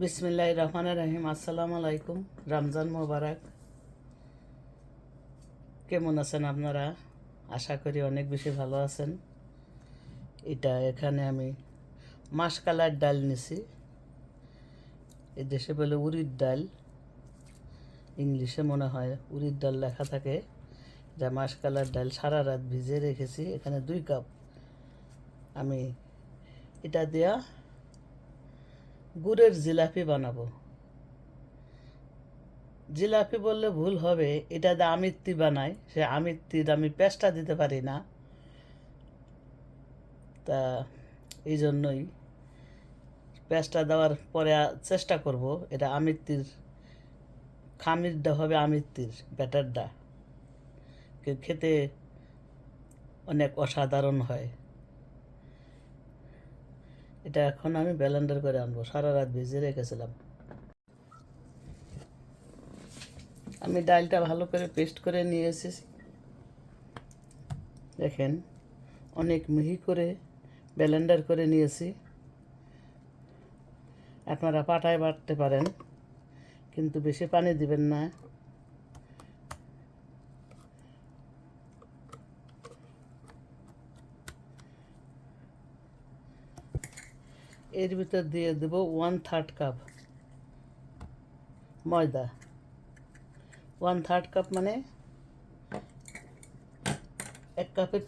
বিসমিল্লাহ রহমান রহিম। আসসালামু আলাইকুম। রমজান মোবারক। কেমন আছেন আপনারা? আশা করি অনেক বেশি ভালো আছেন। এটা এখানে আমি মাসকালার ডাল নিছি। এই দেশে বলে উড়ির ডাল। ইংলিশে মনে হয় উড়ির ডাল লেখা থাকে। এটা মাসকালার ডাল সারা রাত ভিজে রেখেছি। এখানে দুই কাপ আমি এটা দেয়া গুড়ের জিলাপি বানাবো। জিলাপি বললে ভুল হবে, এটা দিয়ে আমিত্তি বানাই সে আমিত্তির আমি পেস্টা দিতে পারি না। তা এই জন্যই পেস্টটা দেওয়ার পরে চেষ্টা করব, এটা আমিত্তির, খামিরটা হবে আমিত্তির, ব্যাটারটা। খেতে অনেক অসাধারণ হয়। এটা এখন আমি ব্যালেন্ডার করে আনব, সারা রাত ভিজে রেখেছিলাম। আমি ডালটা ভালো করে পেস্ট করে নিয়ে এসেছি দেখেন, অনেক মিহি করে ব্যালেন্ডার করে নিয়েছি। আপনারা পাটায় বাটতে পারেন, কিন্তু বেশি পানি দিবেন না। এর ভিতর দিয়ে দেবো ওয়ান থার্ড কাপ ময়দা। ওয়ান থার্ড কাপ মানে এক কাপের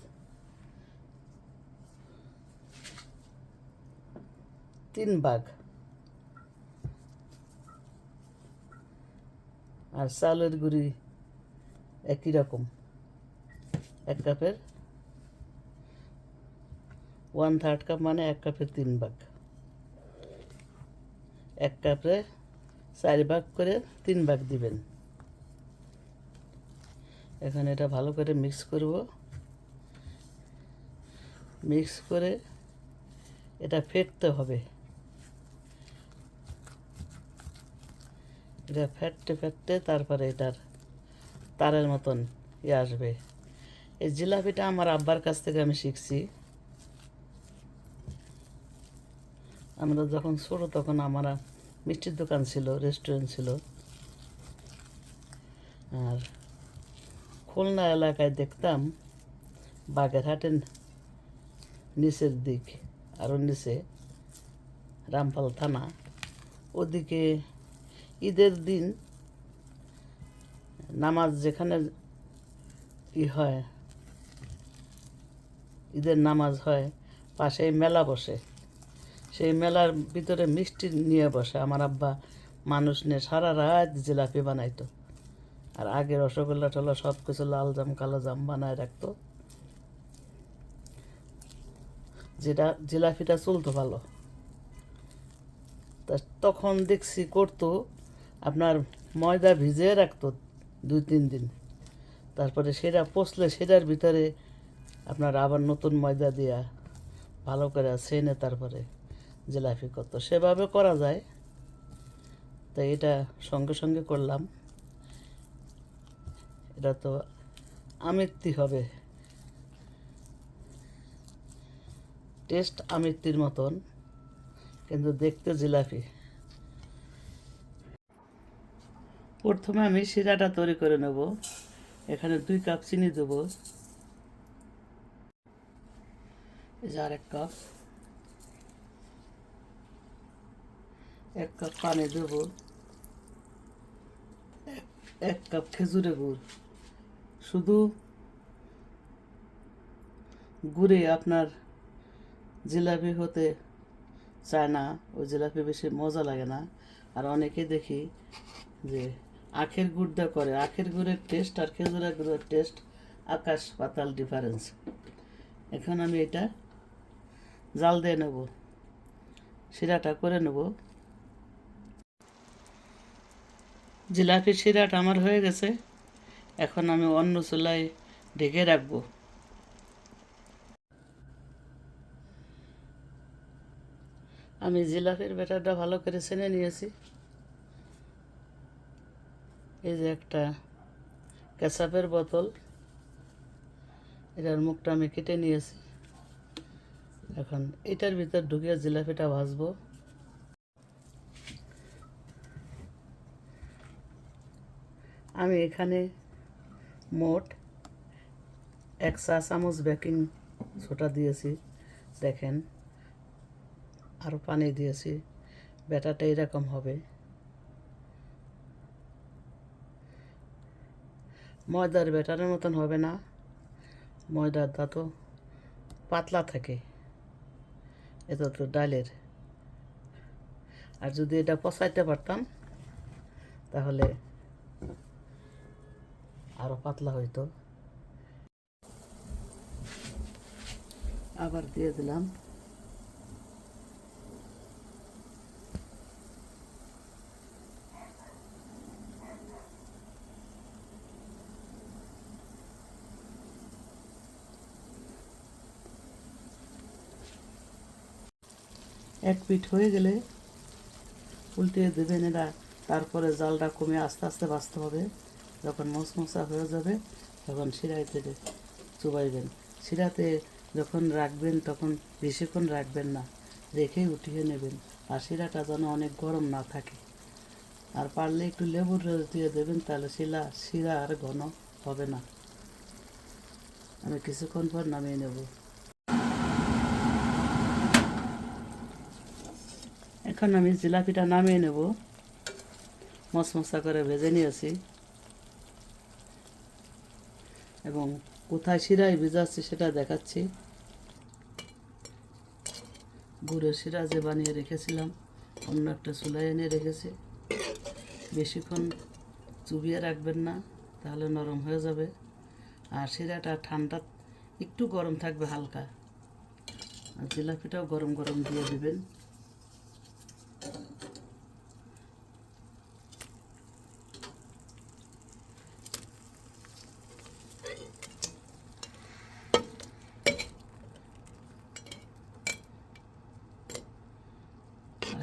তিন ভাগ। আর চালের গুঁড়ি একই রকম। এক কাপের ওয়ান থার্ড কাপ মানে এক কাপের তিন ভাগ। এক কাপে চার ভাগ করে তিন ভাগ দিবেন। এখন এটা ভালো করে মিক্স করব। মিক্স করে এটা ফেটতে হবে। এটা ফেটতে ফেটতে তারপরে এটার তারের মতন ইয়ে আসবে। এই জিলাপিটা আমার আব্বার কাছ থেকে আমি শিখছি। আমরা যখন ছোটো তখন আমার মিষ্টির দোকান ছিল রেস্টুরেন্ট ছিল। আর খুলনা এলাকায় দেখতাম বাগেরহাটের নিচের দিক আরও নিচে রামপাল থানা। ওদিকে ঈদের দিন নামাজ যেখানে ই হয়, ঈদের নামাজ হয়, পাশেই মেলা বসে। সেই মেলার ভিতরে মিষ্টি নিয়ে বসে। আমার আব্বা মানুষ নিয়ে সারা রাত জিলাপি বানাইতো। আর আগে রসগোল্লা টলা সব কিছু লাল জাম, কালো জাম বানায় রাখতো। যেটা জিলাপিটা চলতো ভালো। তা তখন দেখছি করতো, আপনার ময়দা ভিজিয়ে রাখতো দুই, তিন দিন। তারপরে সেটা পচলে সেটার ভিতরে আপনার আবার নতুন ময়দা দিয়া ভালো করে সেনে তারপরে জিলাপি করতো সেভাবে করা যায়। তাই এটা সঙ্গে সঙ্গে করলাম। এটা তো আমিত্তি হবে। টেস্ট আমিত্তির মতন, কিন্তু দেখতে জিলাপি। প্রথমে আমি শিরাটা তৈরি করে নেব। এখানে দুই কাপ চিনি দেব। এই যে আর এক কাপ এক কাপ পানি দেব। এক- কাপ খেজুরে গুড়। শুধু গুড়ে আপনার জিলাপি হতে চায় না, ওই জিলাপি বেশি মজা লাগে না। আর অনেকে দেখি যে আখের গুড় দিয়ে করে, আখের গুড়ের টেস্ট আর খেজুরের গুড়ের টেস্ট আকাশ পাতাল ডিফারেন্স এখন আমি এটা জাল দিয়ে নেব, শিরাটা করে নেব। জিলাপির শিরাটা আমার হয়ে গেছে। এখন আমি অন্য চুলায় ঢেকে রাখব। আমি জিলাপির ব্যাটারটা ভালো করে ছেনে নিয়েছি। এই যে একটা কেচাপের বোতল। এটার মুখটা আমি কেটে নিয়েছি। এখন এটার ভিতর ঢুকিয়ে জিলাপিটা ভাজবো। আমি এখানে মোট এক চা চামচ বেকিং সোডা দিয়েছি, দেখেন। আরও পানি দিয়েছি, ব্যাটারটা এরকম হবে। ময়দার ব্যাটারের মতন হবে না, ময়দার দা তো পাতলা থাকে এটা তো ডালের। আর যদি এটা পচাইতে পারতাম, তাহলে আরও পাতলা হইতো। আবার দিয়ে দিলাম। এক পিঠ হয়ে গেলে উল্টিয়ে দেবেন এরা তারপরে জালটা কমে আস্তে আস্তে বাঁচতে হবে। যখন মশমশা হয়ে যাবে, তখন শিরায় থেকে চুবাইবেন। শিরাতে যখন রাখবেন, তখন বেশিক্ষণ রাখবেন না, রেখেই উঠিয়ে নেবেন। আর শিরাটা যেন অনেক গরম না থাকে। আর পারলে একটু লেবুর রস দিয়ে দেবেন, তাহলে শিলা, শিরা আর ঘন হবে না। আমি কিছুক্ষণ পর নামিয়ে নেব। এখন আমি জিলাপিটা নামিয়ে নেব। মশমশা করে ভেজে নিয়েছি। এবং কোথায় শিরায় ভেজাচ্ছি সেটা দেখাচ্ছি। গুড়ের শিরা যে বানিয়ে রেখেছিলাম, অন্য একটা চুলায় এনে রেখেছি। বেশিক্ষণ চুবিয়ে রাখবেন না, তাহলে নরম হয়ে যাবে। আর শিরাটা ঠান্ডা, একটু গরম থাকবে হালকা। আর জিলাপিটাও গরম গরম দিয়ে দিবেন।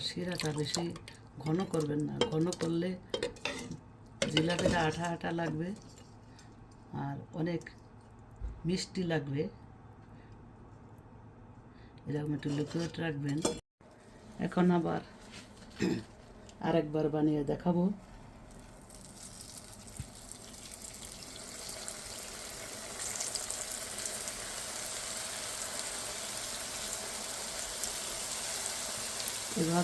শিরাটা বেশি ঘন করবেন না। ঘন করলে জিলাপিটা আঠা আঠা লাগবে আর অনেক মিষ্টি লাগবে। এরকম একটু লিকুইড রাখবেন। এখন আবার আরেকবার বানিয়ে দেখাবো।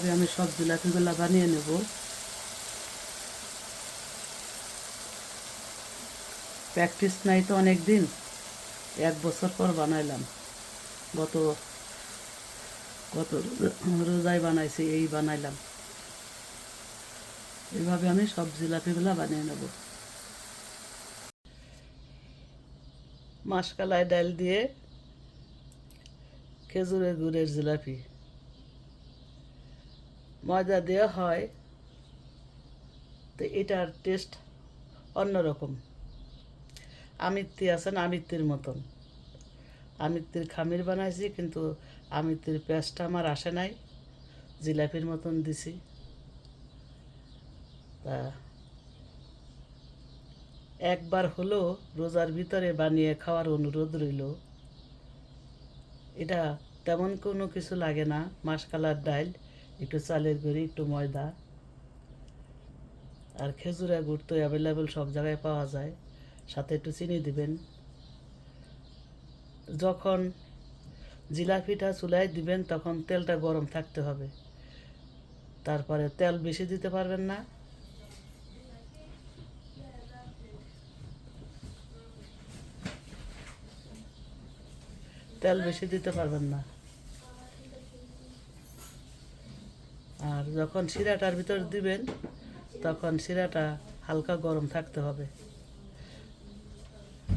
এভাবে আমি সব জিলাপিগুলো বানিয়ে নেব। প্র্যাকটিস নাই তো অনেক দিন এক বছর পর বানাইলাম। গত গত রোজায় বানাইছি, এই বানাইলাম। এইভাবে আমি সব জিলাপিগুলো বানিয়ে নেব। মাসকালাই ডাল দিয়ে খেজুরের গুড়ের জিলাপি। ময়দা দেওয়া হয়, তো এটার টেস্ট অন্যরকম। আমিত্তি আছে না আমিত্তির মতন। আমিত্তির খামির বানাইছি, কিন্তু আমিত্তির পেঁয়াজটা আমার আসে নাই। জিলাপির মতন দিছি। তা একবার হলো রোজার ভিতরে বানিয়ে খাওয়ার অনুরোধ রইল। এটা তেমন কোনো কিছু লাগে না, মাসকালার ডাল একটু চালের গুঁড়ি, একটু ময়দা আর খেজুরের গুড় তো অ্যাভেলেবেল সব জায়গায় পাওয়া যায়। সাথে একটু চিনি দিবেন। যখন জিলাপিটা চুলায় দিবেন, তখন তেলটা গরম থাকতে হবে। তারপরে তেল বেশি দিতে পারবেন না। তেল বেশি দিতে পারবেন না। আর যখন শিরাটার ভিতর দিবেন, তখন শিরাটা হালকা গরম থাকতে হবে।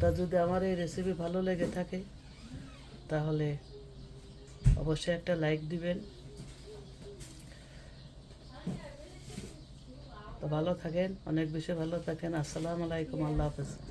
তা যদি আমার এই রেসিপি ভালো লেগে থাকে, তাহলে অবশ্যই একটা লাইক দিবেন। তো ভালো থাকেন, অনেক বেশি ভালো থাকেন। আসসালামু আলাইকুম, আল্লাহ হাফেজ।